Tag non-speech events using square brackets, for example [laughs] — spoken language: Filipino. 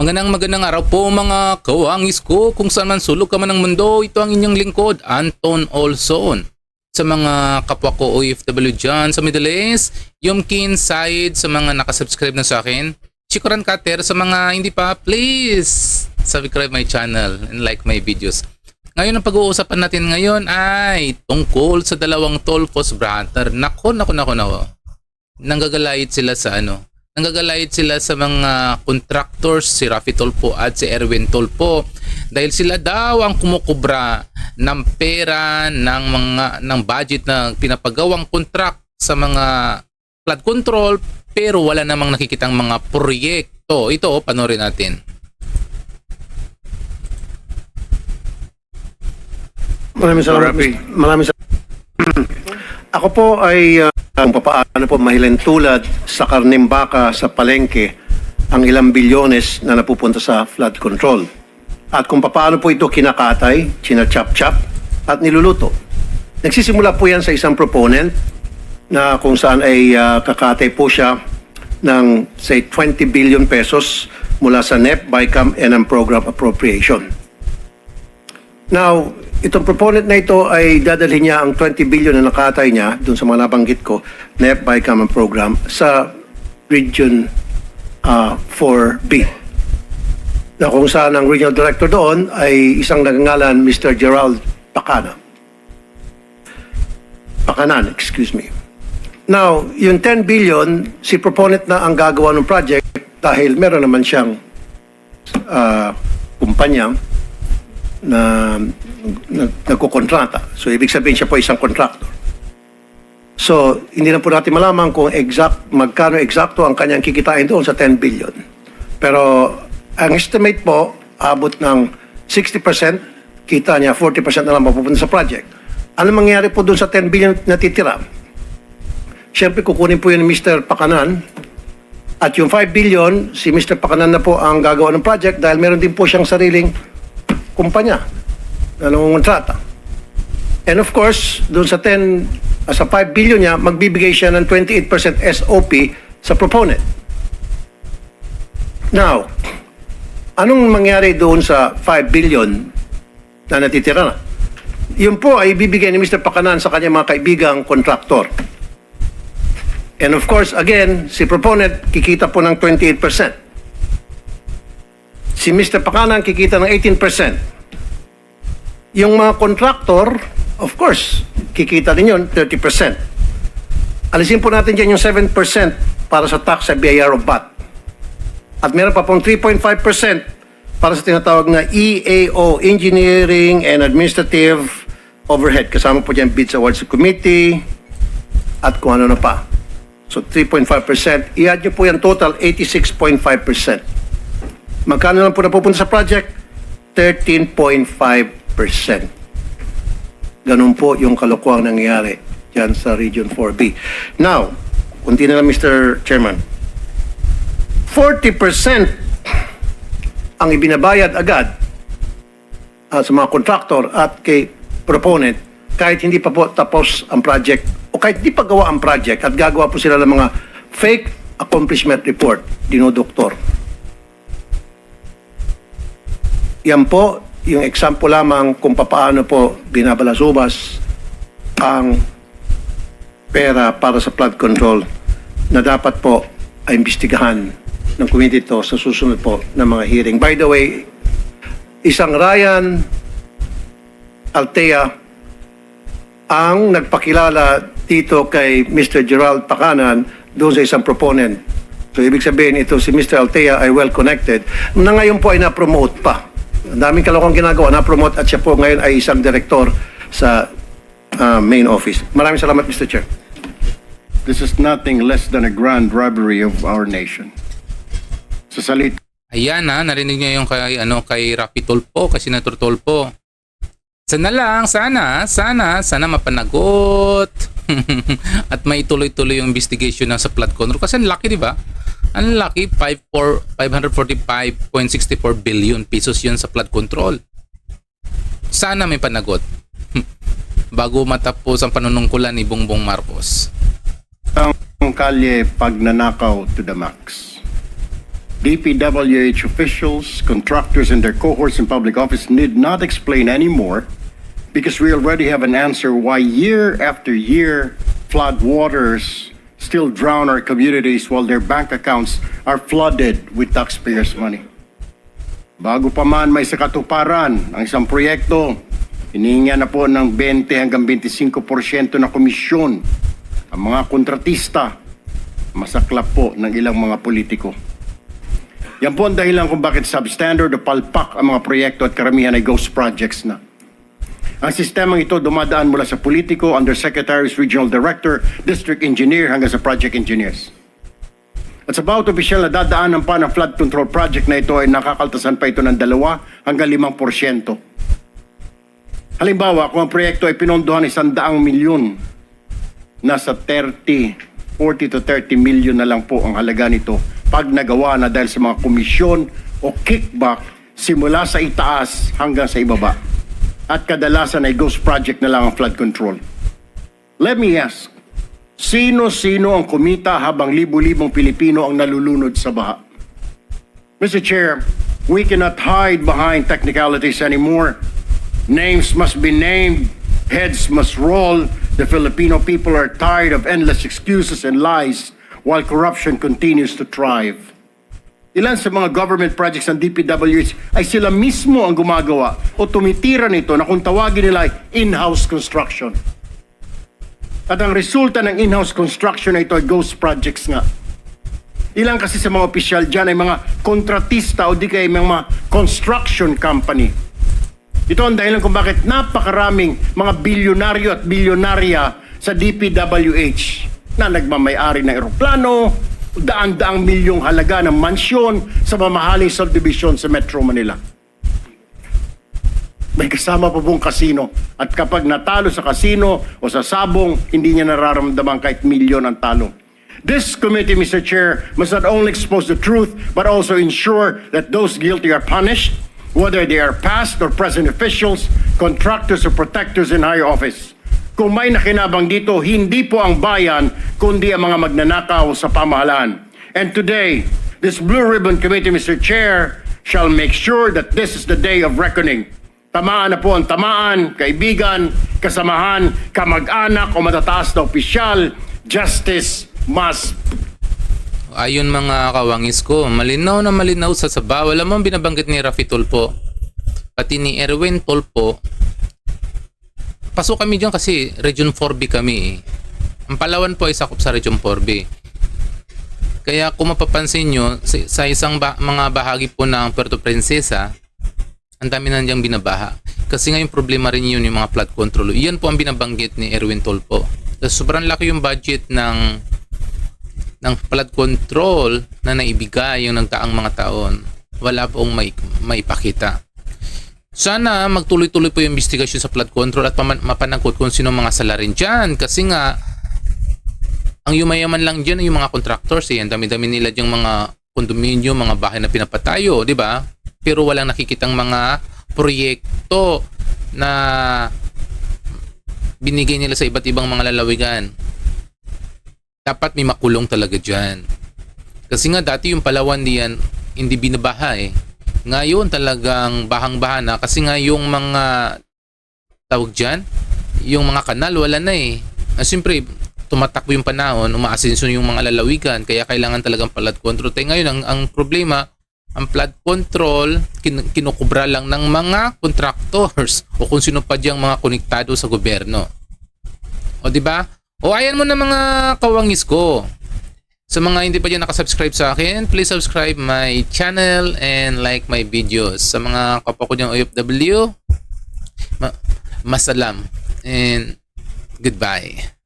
Magandang magandang araw po mga kawangis ko kung saan man sulok ka man ng mundo. Ito ang inyong lingkod, Anton Olson. Sa mga kapwa ko OFW dyan sa Middle East, Yumkin Said sa mga nakasubscribe na sa akin, Chikoran Kater sa mga hindi pa, please subscribe my channel and like my videos. Ngayon ang pag-uusapan natin ngayon ay tungkol sa dalawang Tolfos brother. Nako, nako, nako, nako. Nanggagalayit sila sa ano, nanggagalayit sila sa mga contractors, si Rafi Tolpo at si Erwin Tolpo dahil sila daw ang kumukubra ng pera ng mga ng budget na pinapagawang contract sa mga flood control pero wala namang nakikitang mga proyekto. Ito, oh, panoorin natin. Maraming salamat. Maraming salamat. [clears throat] Ako po ay uh, kung papaano po mahilentulad sa karning baka sa palengke ang ilang bilyones na napupunta sa flood control. At kung papaano po ito kinakatay, china-chop-chop at niluluto. Nagsisimula po yan sa isang proponent na kung saan ay uh, kakatay po siya ng say 20 billion pesos mula sa NEP, BICAM, and ang program appropriation. Now, itong proponent na ito ay dadalhin niya ang 20 billion na nakatay niya dun sa mga nabanggit ko, NEP by Common Program, sa Region uh, 4B. Na kung saan ang regional director doon ay isang nagangalan Mr. Gerald Pacana. Pakanan, excuse me. Now, yung 10 billion, si proponent na ang gagawa ng project dahil meron naman siyang uh, kumpanya na nag- nagkukontrata. So, ibig sabihin siya po isang contractor. So, hindi na po natin malaman kung exact, magkano eksakto ang kanyang kikitain doon sa 10 billion. Pero, ang estimate po, abot ng 60% kita niya, 40% na lang mapupunta sa project. Ano mangyayari po doon sa 10 billion na titira? Siyempre, kukunin po yun ni Mr. Pakanan. At yung 5 billion, si Mr. Pakanan na po ang gagawa ng project dahil meron din po siyang sariling kumpanya na nangungontrata. And of course, doon sa 10, ah, sa 5 billion niya, magbibigay siya ng 28% SOP sa proponent. Now, anong mangyari doon sa 5 billion na natitira na? Yun po ay bibigay ni Mr. Pakanan sa kanyang mga kaibigang kontraktor. And of course, again, si proponent kikita po ng 28%. Si Mr. Pakanan kikita ng 18%. Yung mga contractor, of course, kikita din yun, 30%. Alisin po natin dyan yung 7% para sa tax sa BIR o VAT. At meron pa pong 3.5% para sa tinatawag na EAO, Engineering and Administrative Overhead. Kasama po dyan bids awards committee at kung ano na pa. So 3.5%. I-add nyo po yan total, 86.5%. Magkano lang po napupunta sa project? 13.5%. Ganun po yung kalokohang nangyayari dyan sa Region 4B. Now, kunti na lang Mr. Chairman. 40% ang ibinabayad agad ah, sa mga contractor at kay proponent kahit hindi pa po tapos ang project o kahit hindi pa gawa ang project at gagawa po sila ng mga fake accomplishment report, dinodoktor. Yan po yung example lamang kung paano po binabalasubas ang pera para sa flood control na dapat po ay imbestigahan ng committee to sa susunod po ng mga hearing. By the way, isang Ryan Altea ang nagpakilala dito kay Mr. Gerald Pakanan doon sa isang proponent. So ibig sabihin ito si Mr. Altea ay well connected na ngayon po ay na-promote pa. Ang daming kalokong ginagawa, na-promote at siya po ngayon ay isang direktor sa ah, main office. Maraming salamat Mr. Chair. This is nothing less than a grand robbery of our nation. Sa salita Ayan ha, narinig niyo yung kay, ano, kay Rafi Tolpo, kay Senator Tolpo. Sana lang, sana, sana, sana mapanagot. [laughs] At may tuloy-tuloy yung investigation ng sa flood control. Kasi ang laki, di ba? Ang laki, 54 545.64 billion pesos yun sa flood control. Sana may panagot. Bago matapos ang panunungkulan ni Bongbong Marcos. ang kalye pagnanakaw to the max. DPWH officials, contractors, and their cohorts in public office need not explain anymore because we already have an answer why year after year flood waters still drown our communities while their bank accounts are flooded with taxpayers' money. Bago pa man may sakatuparan ang isang proyekto, hinihinga na po ng 20 hanggang 25% na komisyon ang mga kontratista, masaklap po ng ilang mga politiko. Yan po ang dahilan kung bakit substandard o palpak ang mga proyekto at karamihan ay ghost projects na. Ang sistemang ito dumadaan mula sa politiko, undersecretaries, regional director, district engineer hanggang sa project engineers. At sa bawat opisyal na dadaanan pa ng flood control project na ito ay nakakaltasan pa ito ng dalawa hanggang limang porsyento. Halimbawa, kung ang proyekto ay pinondohan isang daang milyon, nasa 30, 40 to 30 milyon na lang po ang halaga nito pag nagawa na dahil sa mga komisyon o kickback simula sa itaas hanggang sa ibaba. At kadalasan ay ghost project na lang ang flood control. Let me ask, sino-sino ang kumita habang libu-libong Pilipino ang nalulunod sa baha? Mr. Chair, we cannot hide behind technicalities anymore. Names must be named, heads must roll. The Filipino people are tired of endless excuses and lies while corruption continues to thrive. Ilan sa mga government projects ng DPWH ay sila mismo ang gumagawa o tumitira nito na kung tawagin nila in-house construction. At ang resulta ng in-house construction na ito ay ghost projects nga. Ilan kasi sa mga opisyal dyan ay mga kontratista o di kaya mga construction company. Ito ang dahilan kung bakit napakaraming mga bilyonaryo at bilyonarya sa DPWH na nagmamayari ng eroplano, daan-daang milyong halaga ng mansyon sa mamahaling subdivision sa Metro Manila. May kasama pa pong kasino. At kapag natalo sa kasino o sa sabong, hindi niya nararamdaman kahit milyon ang talo. This committee, Mr. Chair, must not only expose the truth, but also ensure that those guilty are punished, whether they are past or present officials, contractors or protectors in higher office. Kung may nakinabang dito, hindi po ang bayan, kundi ang mga magnanakaw sa pamahalaan. And today, this Blue Ribbon Committee, Mr. Chair, shall make sure that this is the day of reckoning. Tamaan na po ang tamaan, kaibigan, kasamahan, kamag-anak o matataas na opisyal. Justice must Ayun mga kawangis ko, malinaw na malinaw sa sabaw. Alam mo ang binabanggit ni Rafi Tulpo, pati ni Erwin Tulpo. Pasok kami dyan kasi Region 4B kami eh. Ang Palawan po ay sakop sa Region 4B. Kaya kung mapapansin nyo, sa, sa isang ba- mga bahagi po ng Puerto Princesa, ang dami na niyang binabaha. Kasi nga yung problema rin yun, yung mga flood control. Iyan po ang binabanggit ni Erwin Tulpo. So, sobrang laki yung budget ng ng flood control na naibigay yung nagdaang mga taon, wala pong may, maipakita. Sana magtuloy-tuloy po yung investigasyon sa flood control at mapanangkot kung sino mga salarin dyan. Kasi nga, ang yumayaman lang dyan yung mga contractors. Eh. Ang dami-dami nila dyan mga kondominyo, mga bahay na pinapatayo, di ba? Pero walang nakikitang mga proyekto na binigay nila sa iba't ibang mga lalawigan dapat may makulong talaga dyan. Kasi nga dati yung Palawan diyan hindi binabaha eh. Ngayon talagang bahang-baha na kasi nga yung mga tawag dyan, yung mga kanal wala na eh. Ah, Siyempre, tumatakbo yung panahon, umaasenso yung mga lalawigan, kaya kailangan talagang flood control. Tayo ngayon, ang, ang problema, ang flood control, kin- kinukubra lang ng mga contractors [laughs] o kung sino pa diyang mga konektado sa gobyerno. O di ba? O ayan mo na mga kawangis ko. Sa mga hindi pa dyan nakasubscribe sa akin, please subscribe my channel and like my videos. Sa mga kapwa ko dyan OFW, ma- masalam and goodbye.